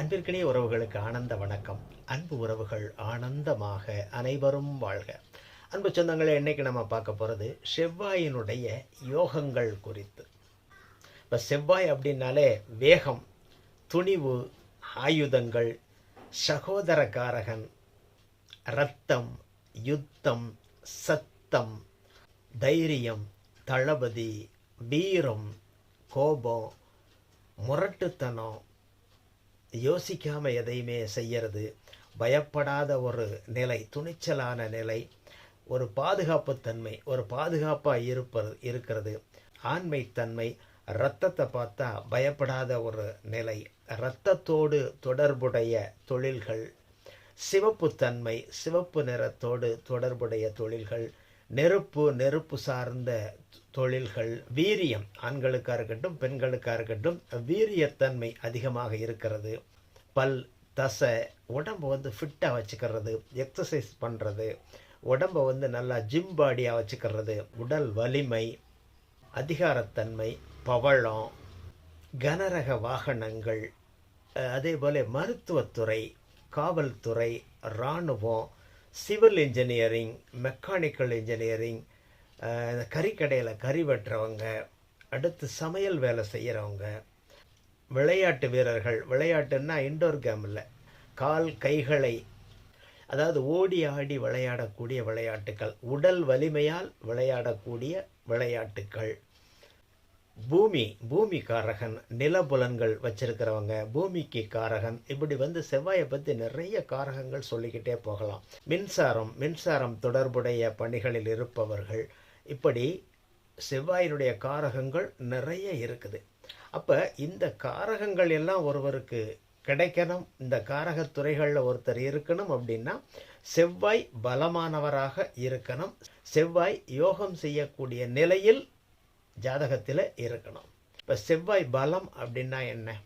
அன்பிற்கினிய உறவுகளுக்கு ஆனந்த வணக்கம். அன்பு உறவுகள் ஆனந்தமாக அனைவரும் வாழ்க. அன்பு சொந்தங்களை இன்னைக்கு நம்ம பார்க்க போகிறது செவ்வாயினுடைய யோகங்கள் குறித்து. இப்போ செவ்வாய் அப்படின்னாலே வேகம் துணிவு ஆயுதங்கள் சகோதரகாரகன் ரத்தம் யுத்தம் சத்தம் தைரியம் தளபதி வீரம் கோபம் முரட்டுத்தனம் யோசிக்காமல் எதையுமே செய்கிறது பயப்படாத ஒரு நிலை துணிச்சலான நிலை ஒரு பாதுகாப்புத்தன்மை ஒரு பாதுகாப்பாக இருப்பது இருக்கிறது. ஆண்மைத்தன்மை இரத்தத்தை பார்த்தா பயப்படாத ஒரு நிலை. இரத்தத்தோடு தொடர்புடைய தொழில்கள் சிவப்புத்தன்மை சிவப்பு நிறத்தோடு தொடர்புடைய தொழில்கள் நெருப்பு நெருப்பு சார்ந்த தொழில்கள் வீரியம் ஆண்களுக்காக இருக்கட்டும் பெண்களுக்காக இருக்கட்டும் வீரியத்தன்மை அதிகமாக இருக்கிறது. பல் தசை உடம்பு வந்து ஃபிட்டாக வச்சுக்கிறது எக்ஸசைஸ் பண்ணுறது உடம்பை வந்து நல்லா ஜிம் பாடியாக வச்சுக்கிறது உடல் வலிமை அதிகாரத்தன்மை பவளம் கனரக வாகனங்கள் அதே போல் மருத்துவத்துறை காவல்துறை இராணுவம் சிவில் இன்ஜினியரிங் மெக்கானிக்கல் இன்ஜினியரிங் கறிக்கடையில் கறி வெட்டுறவங்க அடுத்து சமையல் வேலை செய்கிறவங்க விளையாட்டு வீரர்கள். விளையாட்டுன்னா இன்டோர் கேம் இல்லை. கால் கைகளை அதாவது ஓடி ஆடி விளையாடக்கூடிய விளையாட்டுக்கள். உடல் வலிமையால் விளையாடக்கூடிய விளையாட்டுக்கள். பூமி பூமி காரகன் நிலபுலன்கள் வச்சிருக்கிறவங்க பூமிக்கு காரகன் இப்படி வந்து செவ்வாயை பற்றி நிறைய காரகங்கள் சொல்லிக்கிட்டே போகலாம். மின்சாரம் மின்சாரம் தொடர்புடைய பணிகளில் இருப்பவர்கள். இப்படி செவ்வாயினுடைய காரகங்கள் நிறைய இருக்குது. அப்போ இந்த காரகங்கள் எல்லாம் ஒருவருக்கு கிடைக்கணும் இந்த காரகத்துறைகளில் ஒருத்தர் இருக்கணும் அப்படின்னா செவ்வாய் பலமானவராக இருக்கணும். செவ்வாய் யோகம் செய்யக்கூடிய நிலையில் ஜாதகத்தில் இருக்கணும். இப்போ செவ்வாய் பலம் அப்படின்னா என்ன?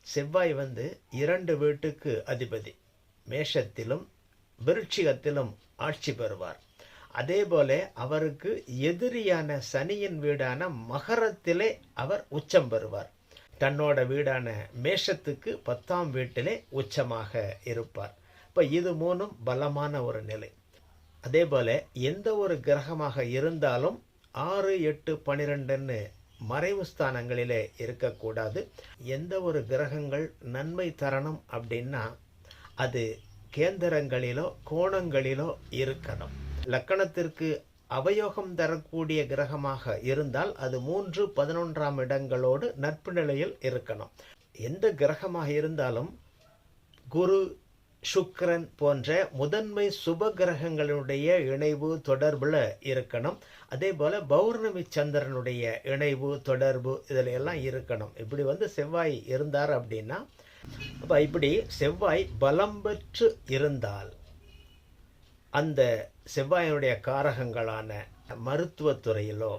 செவ்வாய் வந்து இரண்டு வீட்டுக்கு அதிபதி. மேஷத்திலும் விருட்சிகத்திலும் ஆட்சி பெறுவார். அதே போல அவருக்கு எதிரியான சனியின் வீடான மகரத்திலே அவர் உச்சம் பெறுவார். தன்னோட வீடான மேஷத்துக்கு பத்தாம் வீட்டிலே உச்சமாக இருப்பார். இப்போ இது மூணும் பலமான ஒரு நிலை. அதே போல எந்த ஒரு கிரகமாக இருந்தாலும் ஆறு எட்டு பனிரெண்டுன்னு மறைவு ஸ்தானங்களிலே இருக்கக்கூடாது. எந்த ஒரு கிரகங்கள் நன்மை தரணும் அப்படின்னா அது கேந்திரங்களிலோ கோணங்களிலோ இருக்கணும். லக்கணத்திற்கு அவயோகம் தரக்கூடிய கிரகமாக இருந்தால் அது மூன்று பதினொன்றாம் இடங்களோடு நட்பு நிலையில் இருக்கணும். எந்த கிரகமாக இருந்தாலும் குரு சுக்கரன் போன்ற முதன்மை சுப கிரகங்களுடைய இணைவு தொடர்பில் இருக்கணும். அதே போல் பௌர்ணமி சந்திரனுடைய இணைவு தொடர்பு இதில் எல்லாம் இருக்கணும். இப்படி வந்து செவ்வாய் இருந்தார் அப்படின்னா அப்போ இப்படி செவ்வாய் பலம் பெற்று இருந்தால் அந்த செவ்வாயினுடைய காரகங்களான மருத்துவத்துறையிலோ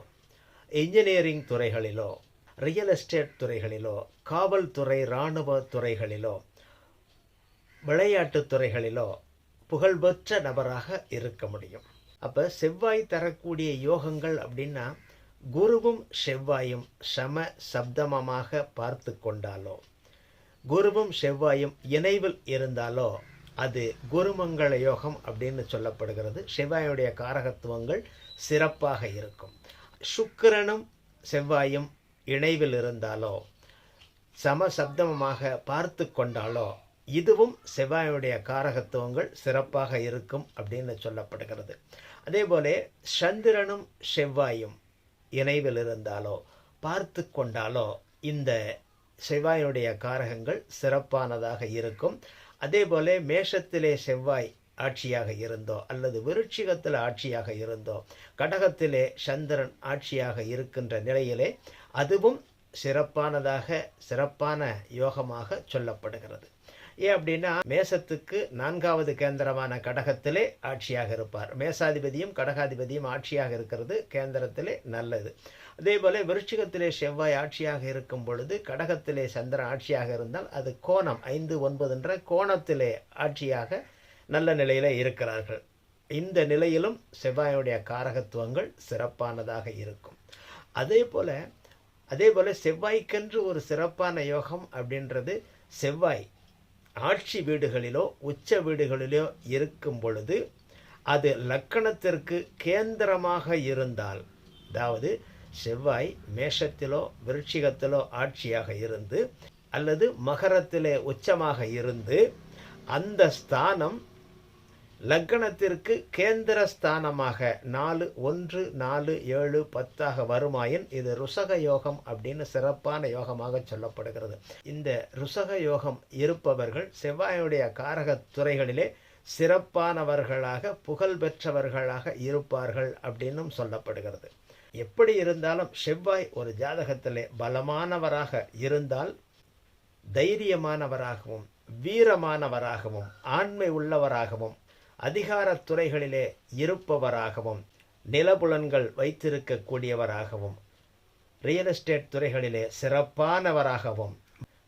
இன்ஜினியரிங் துறைகளிலோ ரியல் எஸ்டேட் துறைகளிலோ காவல்துறை இராணுவ துறைகளிலோ விளையாட்டுத் துறைகளிலோ புகழ்பெற்ற நபராக இருக்க முடியும். அப்போ செவ்வாய் தரக்கூடிய யோகங்கள் அப்படின்னா குருவும் செவ்வாயும் சம சப்தமமாக பார்த்து கொண்டாலோ குருவும் செவ்வாயும் இணைவில் இருந்தாலோ அது குருமங்கள யோகம் அப்படின்னு சொல்லப்படுகிறது. செவ்வாயுடைய காரகத்துவங்கள் சிறப்பாக இருக்கும். சுக்கிரனும் செவ்வாயும் இணைவில் இருந்தாலோ சமசப்தமமாக பார்த்து கொண்டாலோ இதுவும் செவ்வாயுடைய காரகத்துவங்கள் சிறப்பாக இருக்கும் அப்படின்னு சொல்லப்படுகிறது. அதே போல சந்திரனும் செவ்வாயும் இணைவில் இருந்தாலோ பார்த்து கொண்டாலோ இந்த செவ்வாயுடைய காரகங்கள் சிறப்பானதாக இருக்கும். அதே போல மேஷத்திலே செவ்வாய் ஆட்சியாக இருந்தோ அல்லது விருட்சிகத்தில் ஆட்சியாக இருந்தோ கடகத்திலே சந்திரன் ஆட்சியாக இருக்கின்ற நிலையிலே அதுவும் சிறப்பானதாக சிறப்பான யோகமாக சொல்லப்படுகிறது. ஏன் அப்படின்னா மேசத்துக்கு நான்காவது கேந்திரமான கடகத்திலே ஆட்சியாக இருப்பார். மேசாதிபதியும் கடகாதிபதியும் ஆட்சியாக இருக்கிறது கேந்திரத்திலே நல்லது. அதே போல விருச்சிகத்திலே செவ்வாய் ஆட்சியாக இருக்கும் பொழுது கடகத்திலே சந்திரன் ஆட்சியாக இருந்தால் அது கோணம் ஐந்து ஒன்பதுன்ற கோணத்திலே ஆட்சியாக நல்ல நிலையில இருக்கிறார்கள். இந்த நிலையிலும் செவ்வாயுடைய காரகத்துவங்கள் சிறப்பானதாக இருக்கும். அதே போல அதே போல் செவ்வாய்க்கென்று ஒரு சிறப்பான யோகம் அப்படின்றது செவ்வாய் ஆட்சி வீடுகளிலோ உச்ச வீடுகளிலோ இருக்கும் பொழுது அது லக்கணத்திற்கு கேந்திரமாக இருந்தால் அதாவது செவ்வாய் மேஷத்திலோ விருட்சிகத்திலோ ஆட்சியாக இருந்து அல்லது மகரத்திலே உச்சமாக இருந்து அந்த ஸ்தானம் லக்கணத்திற்கு கேந்திர ஸ்தானமாக நாலு ஒன்று நாலு ஏழு பத்தாக வருமாயின் இது ருசக யோகம் அப்படின்னு சிறப்பான யோகமாக சொல்லப்படுகிறது. இந்த ருசக யோகம் இருப்பவர்கள் செவ்வாயுடைய காரக துறைகளிலே சிறப்பானவர்களாக புகழ் பெற்றவர்களாக இருப்பார்கள் அப்படின்னும் சொல்லப்படுகிறது. எப்படி இருந்தாலும் செவ்வாய் ஒரு ஜாதகத்திலே பலமானவராக இருந்தால் தைரியமானவராகவும் வீரமானவராகவும் ஆண்மை உள்ளவராகவும் அதிகாரத் துறைகளிலே இருப்பவராகவும் நிலபுலன்கள் வைத்திருக்கக்கூடியவராகவும் ரியல் எஸ்டேட் துறைகளிலே சிறப்பானவராகவும்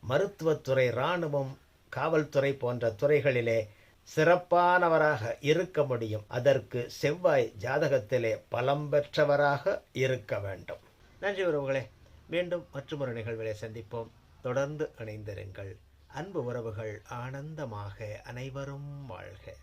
மருத்துவத்துறை இராணுவம் காவல்துறை போன்ற துறைகளிலே சிறப்பானவராக இருக்க முடியும். அதற்கு செவ்வாய் ஜாதகத்திலே பலம் பெற்றவராக இருக்க வேண்டும். நன்றி உறவுகளே. மீண்டும் மற்றொரு நிகழ்விலே சந்திப்போம். தொடர்ந்து இணைந்திருங்கள். அன்பு உறவுகள் ஆனந்தமாக அனைவரும் வாழ்க.